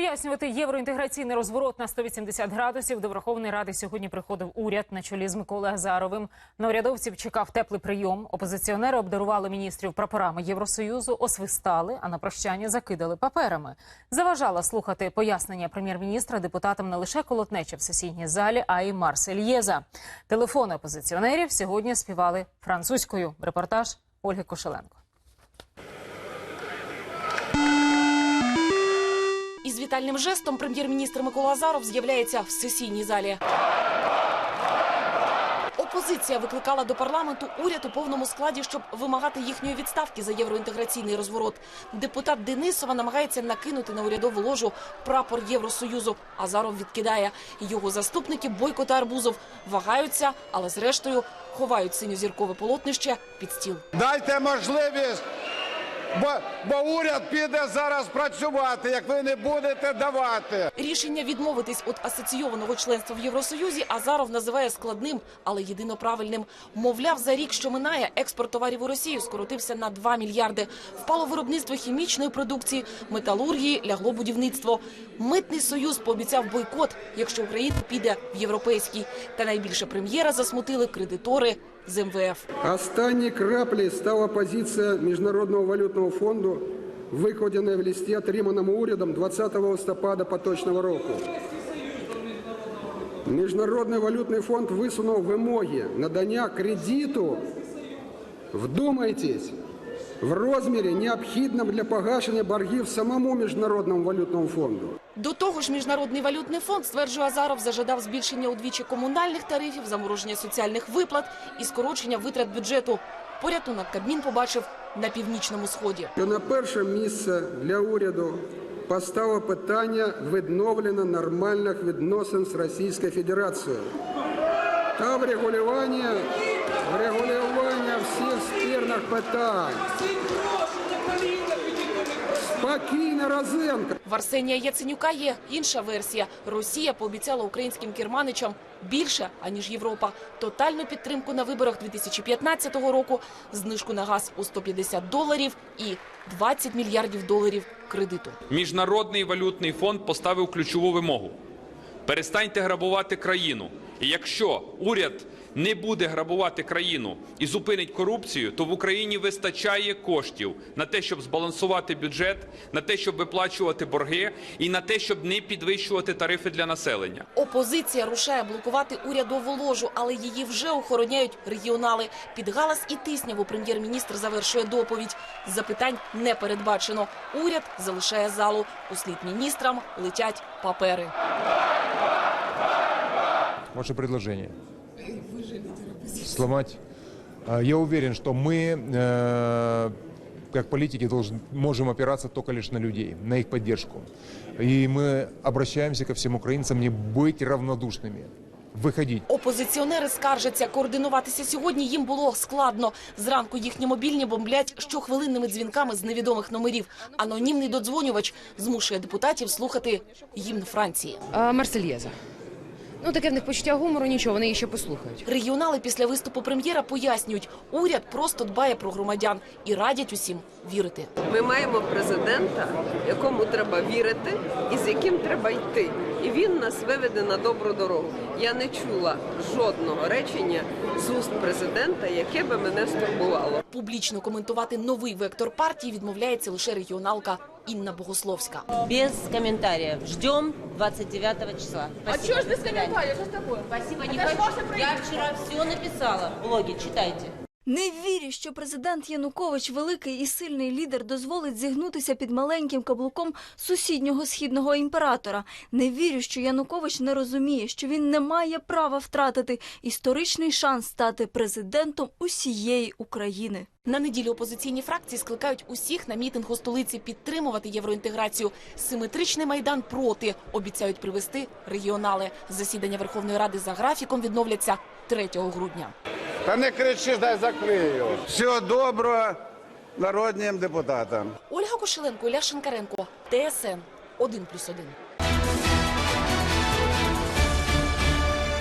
Пояснювати євроінтеграційний розворот на 180 градусів до Верховної Ради сьогодні приходив уряд на чолі з Миколою Азаровим. На урядовців чекав теплий прийом. Опозиціонери обдарували міністрів прапорами Євросоюзу, освистали, а на прощання закидали паперами. Заважала слухати пояснення прем'єр-міністра депутатам не лише колотнеча в сесійній залі, а й Марсельєза. Телефони опозиціонерів сьогодні співали французькою. Репортаж Ольги Кошеленко. Із вітальним жестом прем'єр-міністр Микола Азаров з'являється в сесійній залі. Опозиція викликала до парламенту уряд у повному складі, щоб вимагати їхньої відставки за євроінтеграційний розворот. Депутат Денисова намагається накинути на урядову ложу прапор Євросоюзу. Азаров відкидає. Його заступники Бойко та Арбузов вагаються, але зрештою ховають синьозіркове полотнище під стіл. Дайте можливість, бо, бо уряд піде зараз працювати, як ви не будете давати. Рішення відмовитись від асоційованого членства в Євросоюзі Азаров називає складним, але єдино правильним. Мовляв, за рік, що минає, експорт товарів у Росію скоротився на 2 мільярди. Впало виробництво хімічної продукції, металургії, лягло будівництво. Митний союз пообіцяв бойкот, якщо Україна піде в європейський. Та найбільше прем'єра засмутили кредитори з МВФ. Останній краплі стала позиція Міжнародного валютного фонду, викладена в листі, отриманому урядом 20 листопада поточного року. Міжнародний валютний фонд висунув вимоги надання кредиту, вдумайтесь, в розмірі необхідному для погашення боргів самому Міжнародному валютному фонду. До того ж, міжнародний валютний фонд стверджує Азаров зажадав збільшення удвічі комунальних тарифів, замороження соціальних виплат і скорочення витрат бюджету. Порятунок Кабмін побачив на північному сході. на перше місце для уряду постало питання відновлення нормальних відносин з Російською Федерацією та врегулювання, врегулювання всіх спірних питань. Спокійно, Розенко. В Арсенія Яценюка є інша версія. Росія пообіцяла українським керманичам більше, аніж Європа. Тотальну підтримку на виборах 2015 року, знижку на газ у 150 доларів і 20 мільярдів доларів кредиту. Міжнародний валютний фонд поставив ключову вимогу: перестаньте грабувати країну. І якщо уряд не буде грабувати країну і зупинить корупцію, то в Україні вистачає коштів на те, щоб збалансувати бюджет, на те, щоб виплачувати борги, і на те, щоб не підвищувати тарифи для населення. Опозиція рушає блокувати урядову ложу, але її вже охороняють регіонали. Під галас і тисняву прем'єр-міністр завершує доповідь. Запитань не передбачено. Уряд залишає залу. Услід міністрам летять папери. Ваше предложение Сломать. А, Я уверен, что мы, э, как политики, должен, можем опираться только лишь на людей, на их поддержку. И мы обращаемся ко всем украинцам не быть равнодушными, выходить. Опозиціонери скаржаться, координуватися сьогодні їм було складно. Зранку їхні мобільні бомблять щохвилинними дзвінками з невідомих номерів. Анонімний додзвонювач змушує депутатів слухати гімн Франції. А, Марсельєза. Ну, таке в них почуття гумору, нічого, вони її ще послухають. Регіонали після виступу прем'єра пояснюють, уряд просто дбає про громадян і радять усім вірити. Ми маємо президента, якому треба вірити і з яким треба йти. І він нас виведе на добру дорогу. Я не чула жодного речення з уст президента, яке би мене стурбувало. Публічно коментувати новий вектор партії відмовляється лише регіоналка Інна Богословська. Без комментариев. Ждем 29 числа. А чого ж без коментарів? комментариев? Что такое? Спасибо, не хочу. Я вчора вчера все написала в блогі, читайте. Не вірю, що президент Янукович, великий і сильний лідер, дозволить зігнутися під маленьким каблуком сусіднього східного імператора. Не вірю, що Янукович не розуміє, що він не має права втратити історичний шанс стати президентом усієї України. На неділю опозиційні фракції скликають усіх на мітинг у столиці підтримувати євроінтеграцію. Симетричний майдан проти обіцяють привести регіонали. Засідання Верховної Ради за графіком відновляться 3 грудня. Та не кричи, дай закрию. Всього доброго народним депутатам. Ольга Кошеленко, Ілля Шинкаренко, ТСН 1+,1.